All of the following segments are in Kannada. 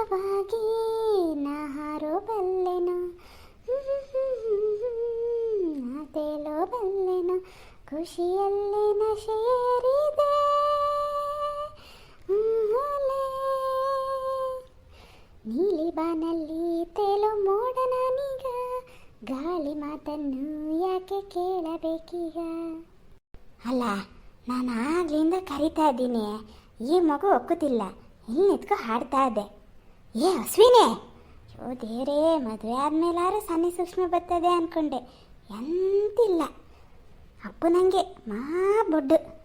ದೂರವಾಗಿ ನಹಾರೋ ಬಲ್ಲೆನು. ತೇಲೋ ಬಲ್ಲೆನು ಖುಷಿಯಲ್ಲಿ ನಶೇರಿದೆ. ನೀಲಿ ಬಾನಲ್ಲಿ ತೇಲೋ ಮೋಡ ನಾನೀಗ. ಗಾಳಿ ಮಾತನ್ನು ಯಾಕೆ ಕೇಳಬೇಕೀಗ? ಅಲ್ಲ, ನಾನು ಆಗ್ಲಿಂದ ಕರಿತಾ ಇದ್ದೀನಿ. ಈ ಮಗು ಒಕ್ಕುತ್ತಿಲ್ಲ ಇಲ್ಲಿ ನಿತ್ಕೊ ಹಾಡ್ತಾ ಇದ್ದೆ ಏ, ಅಶ್ವಿನಿ! ಓ ದೇರೇ ಮದುವೆ ಆದ್ಮೇಲಾರು ಸಣ್ಣ ಸೂಕ್ಷ್ಮ ಬರ್ತದೆ ಅನ್ಕೊಂಡೆ. ಎಂತಿಲ್ಲ. ಅಪ್ಪು ನನಗೆ ಮಾ ಬೊಡ್ಡು.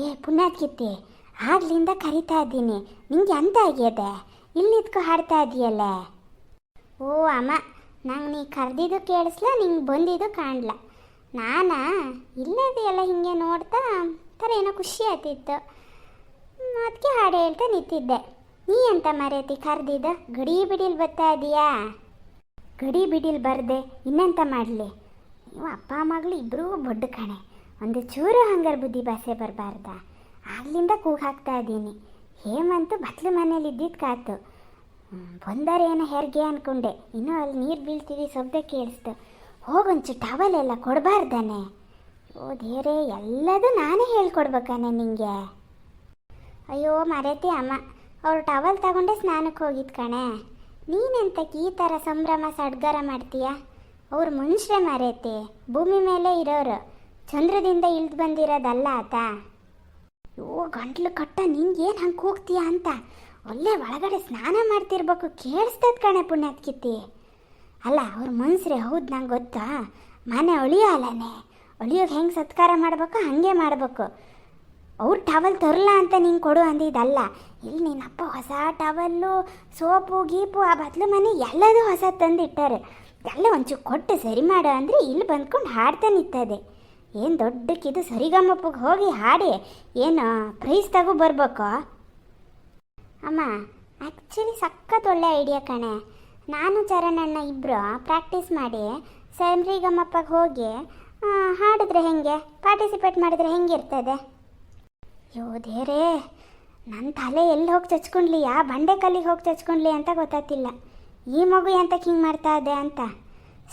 ಏ, ಪುಣ್ಯಾತ್ಕಿತ್ತಿ, ಆಗ್ಲಿಂದ ಕರಿತಾ ಇದ್ದೀನಿ. ನಿಂಗೆ ಎಂತ ಆಗ್ಯದೆ? ಇಲ್ಲಿ ನಿಂತ್ಕೊ ಹಾಡ್ತಾ ಇದೆಯಲ್ಲ. ಓ, ಅಮ್ಮ, ನಂಗೆ ನೀ ಕರೆದಿದ್ದು ಕೇಳಿಸ್ಲ, ನಿಂಗೆ ಬಂದಿದ್ದು ಕಾಣ್ಲ. ನಾನಾ, ಇಲ್ಲದೆ ಎಲ್ಲ ಹಿಂಗೆ ನೋಡ್ತಾ ಥರ ಏನೋ ಖುಷಿ ಆಗ್ತಿತ್ತು. ಅದಕ್ಕೆ ಹಾಡು ಹೇಳ್ತಾ ನಿಂತಿದ್ದೆ. ನೀ ಅಂತ ಮರೇತಿ ಕರೆದಿದ್ದು? ಗಡಿ ಬಿಡಿಲ್ ಬರ್ತಾ ಇದೀಯಾ? ಗಡಿ ಬಿಡಿಲ್ ಬರ್ದೆ ಇನ್ನೆಂತ ಮಾಡಲಿ? ನೀವು ಅಪ್ಪ ಮಗಳು ಇಬ್ಬರೂ ಬೊಡ್ಡ ಕಣೆ. ಒಂದು ಚೂರು ಹಂಗರ್ ಬುದ್ಧಿ ಭಾಷೆ ಬರಬಾರ್ದ. ಆಗ್ಲಿಂದ ಕೂಗ್ ಹಾಕ್ತಾ ಇದ್ದೀನಿ. ಹೇಮಂತು ಬತ್ಲು ಮನೇಲಿ ಇದ್ದಿದ್ದು ಕಾತು. ಬಂದರೆ ಹೆರ್ಗೆ ಹೆರಿಗೆ ಅನ್ಕೊಂಡೆ. ಇನ್ನೂ ಅಲ್ಲಿ ನೀರು ಬೀಳ್ತೀವಿ ಶಬ್ದ ಕೇಳಿಸ್ತು. ಹೋಗೊಂಚು ಟವಲ್ ಎಲ್ಲ ಕೊಡಬಾರ್ದಾನೆ. ಓ ದೇವರೇ, ಎಲ್ಲದೂ ನಾನೇ ಹೇಳ್ಕೊಡ್ಬೇಕಾನೆ ನಿಂಗೆ. ಅಯ್ಯೋ, ಮರೆತಿ ಅಮ್ಮ. ಅವ್ರು ಟವಲ್ ತಗೊಂಡೆ ಸ್ನಾನಕ್ಕೆ ಹೋಗಿದ್ ಕಣೆ. ನೀನೆಂತಕ್ಕೆ ಈ ಥರ ಸಂಭ್ರಮ ಸಡ್ಗರ ಮಾಡ್ತೀಯ? ಅವ್ರು ಮನುಷ್ಯರೇ ಮರೆತಿ. ಭೂಮಿ ಮೇಲೆ ಇರೋರು. ಚಂದ್ರದಿಂದ ಇಳಿದು ಬಂದಿರೋದಲ್ಲ ಆತ. ಅಯ್ಯೋ ಗಂಟ್ಲು ಕಟ್ಟ ನಿನ್ಗೇನು ಹಂಗೆ ಕೂಗ್ತೀಯ ಅಂತ. ಒಳ್ಳೆ ಒಳಗಡೆ ಸ್ನಾನ ಮಾಡ್ತಿರ್ಬೇಕು ಕೇಳಿಸ್ತದ ಕಣೆ ಪುಣ್ಯತ್ಕಿತ್ತಿ ಅಲ್ಲ, ಅವ್ರ ಮನ್ಸ್ರೆ ಹೌದು ನಂಗೆ ಗೊತ್ತಾ? ಮನೆ ಅಳಿಯೋ ಅಲ್ಲನೇ ಅಳಿಯೋಗೆ ಹೆಂಗೆ ಸತ್ಕಾರ ಮಾಡ್ಬೇಕು ಹಾಗೆ ಮಾಡಬೇಕು. ಅವ್ರು ಟವಲ್ ತರಲ್ಲ ಅಂತ ನೀನು ಕೊಡು ಅಂದಿದ್ದಲ್ಲ. ಇಲ್ಲಿ ನಿನ್ನಪ್ಪ ಹೊಸ ಟವಲ್ಲು ಸೋಪು, ಗೀಪು, ಆ ಬದಲು ಮನೆ ಎಲ್ಲದು ಹೊಸ ತಂದಿಟ್ಟಾರೆ. ಎಲ್ಲ ಒಂಚೂರು ಕೊಟ್ಟು ಸರಿ ಮಾಡು ಅಂದರೆ ಇಲ್ಲಿ ಬಂದ್ಕೊಂಡು ಹಾಡ್ತಾ ನಿಂತದೆ. ಏನು ದೊಡ್ಡಕ್ಕಿದು ಸರಿಗಮ್ಮಪ್ಪಗೆ ಹೋಗಿ ಹಾಡಿ. ಏನು ಪ್ರೈಸ್ ತಗೋ ಬರ್ಬೇಕು? ಅಮ್ಮ ಆ್ಯಕ್ಚುಲಿ ಸಖತ್ ಒಳ್ಳೆ ಐಡಿಯಾ ಕಣೆ. ನಾನು ಚರಣಣ್ಣ ಇಬ್ಬರು ಪ್ರಾಕ್ಟೀಸ್ ಮಾಡಿ ಸರಿಗಮ್ಮಪ್ಪಗೆ ಹೋಗಿ ಹಾಡಿದ್ರೆ ಹೆಂಗೆ? ಪಾರ್ಟಿಸಿಪೇಟ್ ಮಾಡಿದ್ರೆ ಹೆಂಗಿರ್ತದೆ? ಯೋ ದೇರೇ ನನ್ನ ತಲೆ ಎಲ್ಲಿ ಹೋಗಿ ಚಚ್ಕೊಂಡ್ಲಿ ಆ ಬಂಡೆ ಕಲ್ಲಿಗೆ ಹೋಗಿ ಚಚ್ಕೊಂಡ್ಲಿ ಅಂತ ಗೊತ್ತಾಗ್ತಿಲ್ಲ. ಈ ಮಗು ಎಂತಕ್ಕೆ ಹಿಂಗೆ ಮಾಡ್ತಾ ಇದೆ ಅಂತ.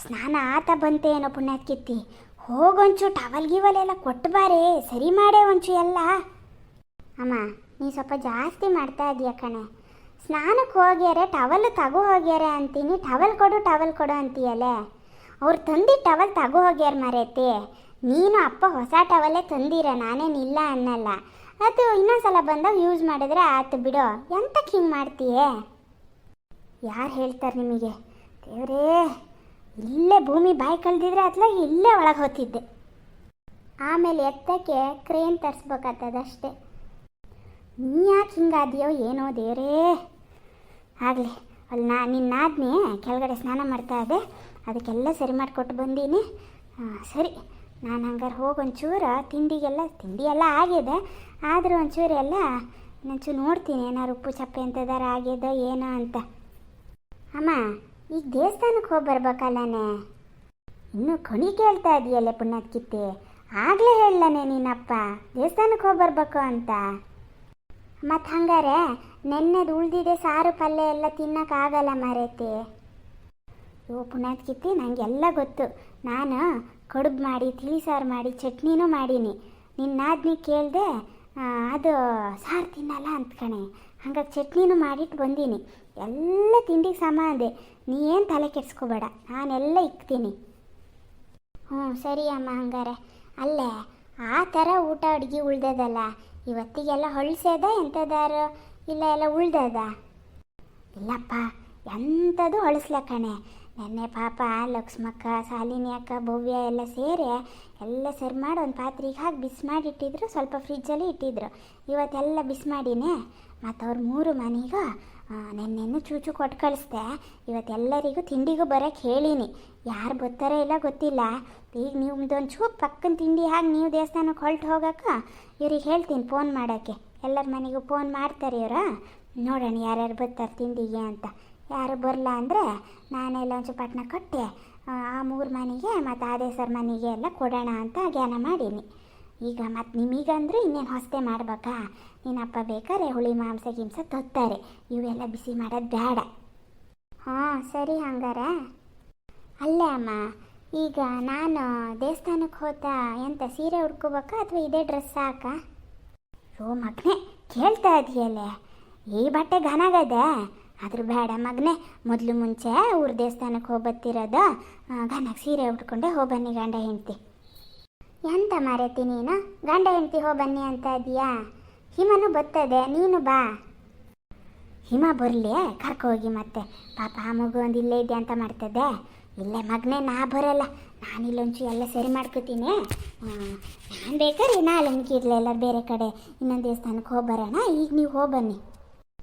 ಸ್ನಾನ ಆತ ಬಂತೆ ಏನೋ ಪುಣ್ಯಾತ್ಕಿತ್ತಿ ಹೋಗೊಂಚು ಟವಲ್ ಗಿವಲ್ ಎಲ್ಲ ಕೊಟ್ಟು ಬಾರೆ, ಸರಿ ಮಾಡೇ ಒಂಚು ಎಲ್ಲ. ಅಮ್ಮ, ನೀ ಸ್ವಲ್ಪ ಜಾಸ್ತಿ ಮಾಡ್ತಾ ಇದೀಯ ಕಣೆ. ಸ್ನಾನಕ್ಕೆ ಹೋಗ್ಯಾರೆ, ಟವಲ್ ತಗೋ ಹೋಗ್ಯಾರೆ ಅಂತೀನಿ. ಟವಲ್ ಕೊಡು ಟವಲ್ ಕೊಡು ಅಂತೀಯಲ್ಲೇ ಅವ್ರು ತಂದಿ ಟವಲ್ ತಗೋ ಹೋಗ್ಯಾರ ಮರೇತಿ. ನೀನು ಅಪ್ಪ ಹೊಸ ಟವಲ್ಲೇ ತಂದಿರ ನಾನೇನಿಲ್ಲ ಅನ್ನಲ್ಲ. ಅದು ಇನ್ನೊಂದ್ಸಲ ಬಂದಾಗ ಯೂಸ್ ಮಾಡಿದ್ರೆ ಆಯ್ತು ಬಿಡು. ಎಂತಕ್ಕೆ ಹಿಂಗೆ ಮಾಡ್ತೀಯೇ? ಯಾರು ಹೇಳ್ತಾರೆ ನಿಮಗೆ? ದೇವರೇ, ಇಲ್ಲೇ ಭೂಮಿ ಬಾಯಿ ಕಳೆದಿದ್ರೆ ಅತ್ಲ ಇಲ್ಲೇ ಒಳಗೆ ಹೋಗ್ತಿದ್ದೆ ಆಮೇಲೆ ಎತ್ತಕ್ಕೆ ಕ್ರೇನ್ ತರಿಸ್ಬೇಕಾಗ್ತದಷ್ಟೇ ನೀ ಯಾಕೆ ಹಿಂಗಾದ್ಯೋ ಏನೋ ದೇವರೇ. ಆಗಲಿ ಅಲ್ಲಿ ನಾ ನಿನ್ನಾದ್ನೇ ಕೆಳಗಡೆ ಸ್ನಾನ ಮಾಡ್ತಾ ಇದ್ದೆ. ಅದಕ್ಕೆಲ್ಲ ಸರಿ ಮಾಡಿಕೊಟ್ಟು ಬಂದೀನಿ. ಸರಿ. ನಾನು ಹಂಗಾರೆ ಹೋಗಿ ಒಂಚೂರು ತಿಂಡಿಗೆಲ್ಲ ತಿಂಡಿ ಎಲ್ಲ ಆಗಿದೆ. ಆದರೂ ಒಂಚೂರು ಎಲ್ಲ ಒಂಚೂರು ನೋಡ್ತೀನಿ ಏನಾರು ಉಪ್ಪು ಚಪ್ಪೆ ಅಂತದಾರ ಆಗ್ಯದೋ ಏನೋ ಅಂತ. ಅಮ್ಮ, ಈಗ ದೇವಸ್ಥಾನಕ್ಕೆ ಹೋಗಿ ಬರ್ಬೇಕಲ್ಲನೇ? ಇನ್ನೂ ಕಣಿ ಕೇಳ್ತಾ ಇದೆಯಲ್ಲೇ ಪುಣ್ಯಾತ್ಕಿತ್ತಿ ಆಗಲೇ ಹೇಳಲನೆ ನೀನಪ್ಪ ದೇವಸ್ಥಾನಕ್ಕೆ ಹೋಗಿ ಬರ್ಬೇಕು ಅಂತ. ಮತ್ತು ಹಂಗಾರೆ ನೆನ್ನೆದು ಉಳ್ದಿದೆ ಸಾರು ಪಲ್ಯ ಎಲ್ಲ ತಿನ್ನೋಕ್ಕಾಗಲ್ಲ ಮರೇತಿ. ಓ ಪುಣ್ಯಾತ್ಕಿತ್ತಿ ನನಗೆಲ್ಲ ಗೊತ್ತು. ನಾನು ಕಡುಬು ಮಾಡಿ ತಿಳಿ ಸಾರು ಮಾಡಿ, ಚಟ್ನಿನೂ ಮಾಡೀನಿ. ನಿನ್ನಾದ್ನಿ ಕೇಳಿದೆ ಅದು ಸಾರು ತಿನ್ನಲ್ಲ ಅಂತ ಕಣೆ. ಹಂಗಾಗಿ ಚಟ್ನಿನೂ ಮಾಡಿಟ್ಟು ಬಂದೀನಿ. ಎಲ್ಲ ತಿಂಡಿಗೆ ಸಮ ಅದೆ. ನೀ ಏನು ತಲೆ ಕೆಡ್ಸ್ಕೋಬೇಡ. ನಾನೆಲ್ಲ ಇಕ್ತೀನಿ. ಹ್ಞೂ ಸರಿ ಅಮ್ಮ ಹಂಗಾರೆ. ಅಲ್ಲೇ, ಆ ಥರ ಊಟ ಅಡುಗೆ ಉಳ್ದದಲ್ಲ? ಇವತ್ತಿಗೆಲ್ಲ ಹೊಳ್ಸ್ಯದ ಎಂಥದಾರು? ಇಲ್ಲ ಎಲ್ಲ ಉಳ್ದದ? ಇಲ್ಲಪ್ಪ ಎಂಥದ್ದು ಹೊಳಸ್ಲ ಕಣೆ. ನೆನ್ನೆ ಪಾಪ ಲಕ್ಷ್ಮಕ್ಕ ಶಾಲಿನಿ ಅಕ್ಕ, ಭವ್ಯ ಎಲ್ಲ ಸೇರಿ ಎಲ್ಲ ಸರಿ ಮಾಡಿ ಒಂದು ಪಾತ್ರೆಗೆ ಹಾಕಿ ಬಿಸ್ ಮಾಡಿ ಇಟ್ಟಿದ್ರು, ಸ್ವಲ್ಪ ಫ್ರಿಜ್ಜಲ್ಲಿ ಇಟ್ಟಿದ್ರು. ಇವತ್ತೆಲ್ಲ ಬಿಸಿ ಮಾಡಿನೇ. ಮತ್ತು ಅವ್ರ ಮೂರು ಮನೆಗ ನೆನ್ನೆನು ಚೂಚು ಕೊಟ್ಟು ಕಳಿಸ್ದೆ. ಇವತ್ತೆಲ್ಲರಿಗೂ ತಿಂಡಿಗೂ ಬರೋಕ್ಕೆ ಹೇಳೀನಿ. ಯಾರು ಬರ್ತಾರೋ ಇಲ್ಲ ಗೊತ್ತಿಲ್ಲ. ಈಗ ನೀವು ಒಂದು ಚೂರು ಪಕ್ಕನ ತಿಂಡಿ ಹಾಕಿ ನೀವು ದೇವಸ್ಥಾನಕ್ಕೆ ಹೊರಟು ಹೋಗಕ್ಕೆ ಇವ್ರಿಗೆ ಹೇಳ್ತೀನಿ ಫೋನ್ ಮಾಡೋಕ್ಕೆ. ಎಲ್ಲರ ಮನೆಗೂ ಫೋನ್ ಮಾಡ್ತಾರೆ ಇವ್ರು. ನೋಡೋಣ ಯಾರ್ಯಾರು ಬರ್ತಾರೆ ತಿಂಡಿಗೆ ಅಂತ. ಯಾರು ಬರಲ್ಲ ಅಂದರೆ ನಾನೆಲ್ಲ ಒಂದು ಪಟ್ಟಣ ಕೊಟ್ಟೆ, ಆ ಮೂರು ಮನೆಗೆ ಮತ್ತು ಸರ್ ಮನೆಗೆ ಎಲ್ಲ ಕೊಡೋಣ ಅಂತ ಧ್ಯಾನ ಮಾಡೀನಿ. ಈಗ ಮತ್ತು ನಿಮಗಂದ್ರೆ ಇನ್ನೇನು ಹೊಸತೆ ಮಾಡ್ಬೇಕಾ? ನಿನ್ನಪ್ಪ ಬೇಕಾರೆ ಹುಳಿ ಮಾಂಸ ಗಿಂಸ ತೊತ್ತಾರೆ ಇವೆಲ್ಲ ಬಿಸಿ ಮಾಡೋದು ಬೇಡ ಹಾಂ, ಸರಿ ಹಂಗಾರ. ಅಲ್ಲೇ ಅಮ್ಮ, ಈಗ ನಾನು ದೇವಸ್ಥಾನಕ್ಕೆ ಹೋತಾ ಎಂತ ಸೀರೆ ಉಡ್ಕೋಬೇಕಾ ಅಥವಾ ಇದೇ ಡ್ರೆಸ್ ಸಾಕಾ ಓ ಮಗನೇ, ಕೇಳ್ತಾ ಇದೆಯಲ್ಲೇ. ಈ ಬಟ್ಟೆ ಘನಾಗದೆ. ಆದ್ರೂ ಬೇಡ ಮಗನೇ, ಮೊದಲು ಮುಂಚೆ ಊರ ದೇವಸ್ಥಾನಕ್ಕೆ ಹೋಗ್ಬತ್ತಿರೋದು ಗಂಡಕ್ಕೆ ಸೀರೆ ಉಟ್ಕೊಂಡೆ ಹೋಗ್ಬನ್ನಿ ಗಂಡ ಹೆಂಡ್ತಿ. ಎಂತ ಮಾರೈತಿ ನೀನು? ಗಂಡ ಹೆಂಡ್ತಿ ಹೋಗ್ಬನ್ನಿ ಅಂತ ಇದೀಯಾ? ಹಿಮನು ಬತ್ತದೆ ನೀನು ಬಾ. ಹಿಮ ಬರಲಿ ಕರ್ಕೋಗಿ ಮತ್ತೆ. ಪಾಪ ಆ ಮಗು ಒಂದು ಇಲ್ಲೇ ಇದೆ ಅಂತ ಮಾಡ್ತದೆ. ಇಲ್ಲೇ ಮಗನೇ, ನಾ ಬರಲ್ಲ. ನಾನು ಇಲ್ಲೊಂಚು ಎಲ್ಲ ಸರಿ ಮಾಡ್ಕೋತೀನಿ. ನಾನು ಬೇಕಾದ್ರೆ ನಾ ಮುಗಿರ್ಲಿ ಎಲ್ಲರೂ ಬೇರೆ ಕಡೆ. ಇನ್ನೊಂದು ದೇವಸ್ಥಾನಕ್ಕೆ ಹೋಗಿ ಈಗ ನೀವು ಹೋಗಿ ಬನ್ನಿ.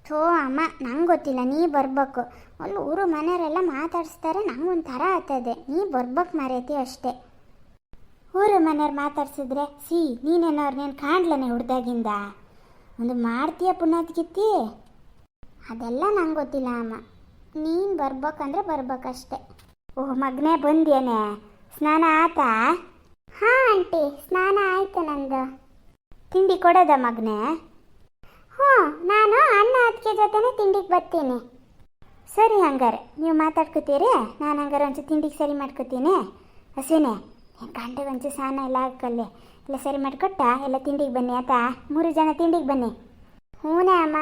ಥೋ ಅಮ್ಮ ನಂಗೆ ಗೊತ್ತಿಲ್ಲ ನೀ ಬರ್ಬೇಕು. ಅಲ್ಲಿ ಊರು ಮನೆಯವರೆಲ್ಲ ಮಾತಾಡಿಸ್ತಾರೆ ನಂಗೆ ಒಂಥರ ಆಗ್ತದೆ. ನೀ ಬರ್ಬೇಕು ಮಾರೈತಿ ಅಷ್ಟೇ. ಊರು ಮನೆಯವ್ರು ಮಾತಾಡ್ಸಿದ್ರೆ ಸಿ ನೀನೇನವ್ರು ನೀನು ಕಾಣ್ಲನೆ ಹುಡ್ದಾಗಿಂದ? ಒಂದು ಮಾಡ್ತೀಯ ಕಿತ್ತಿ ಅದೆಲ್ಲ ನಂಗೆ ಗೊತ್ತಿಲ್ಲ ಅಮ್ಮ. ನೀನು ಬರ್ಬೇಕಂದ್ರೆ ಬರ್ಬೇಕಷ್ಟೆ. ಓಹ್ ಮಗನೇ ಬಂದ್ಯಾನೆ? ಸ್ನಾನ ಆತಾ? ಹಾಂ ಆಂಟಿ ಸ್ನಾನ ಆಯ್ತು ನಂದು. ತಿಂಡಿ ಕೊಡೋದ ಮಗನೇ? ಅದಕ್ಕೆ ತಿಂಡಿಗೆ ಬರ್ತೀನಿ. ಸರಿ ಹಂಗಾರೆ, ನೀವು ಮಾತಾಡ್ಕೋತೀರಿ? ನಾನು ಹಂಗಾರೆ ಒಂಚೂರು ತಿಂಡಿಗೆ ಸರಿ ಮಾಡ್ಕೋತೀನಿ. ಹಸಿನೇ, ಏನು ಗಂಟೆಗೆ ಒಂಚೂರು ಸ್ನಾನ ಎಲ್ಲ ಹಾಕಲ್ಲಿ ಎಲ್ಲ ಸರಿ ಮಾಡಿಕೊಟ್ಟ? ಎಲ್ಲ ತಿಂಡಿಗೆ ಬನ್ನಿ ಆಯ್ತಾ ಮೂರು ಜನ ತಿಂಡಿಗೆ ಬನ್ನಿ. ಹ್ಞೂನೇ ಅಮ್ಮ.